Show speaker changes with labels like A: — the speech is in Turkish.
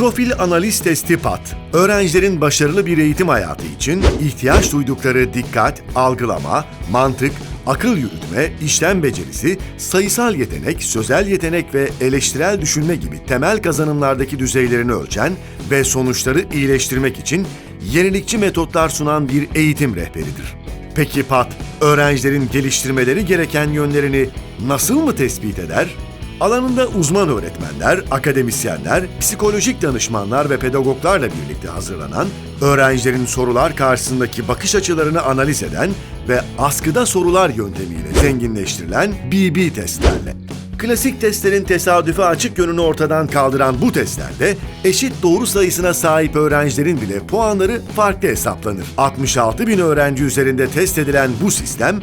A: Profil Analiz Testi PAT, öğrencilerin başarılı bir eğitim hayatı için ihtiyaç duydukları dikkat, algılama, mantık, akıl yürütme, işlem becerisi, sayısal yetenek, sözel yetenek ve eleştirel düşünme gibi temel kazanımlardaki düzeylerini ölçen ve sonuçları iyileştirmek için yenilikçi metotlar sunan bir eğitim rehberidir. Peki PAT, öğrencilerin geliştirmeleri gereken yönlerini nasıl mı tespit eder? Alanında uzman öğretmenler, akademisyenler, psikolojik danışmanlar ve pedagoglarla birlikte hazırlanan, öğrencilerin sorular karşısındaki bakış açılarını analiz eden ve askıda sorular yöntemiyle zenginleştirilen BB testlerle. Klasik testlerin tesadüfe açık yönünü ortadan kaldıran bu testlerde eşit doğru sayısına sahip öğrencilerin bile puanları farklı hesaplanır. 66 bin öğrenci üzerinde test edilen bu sistem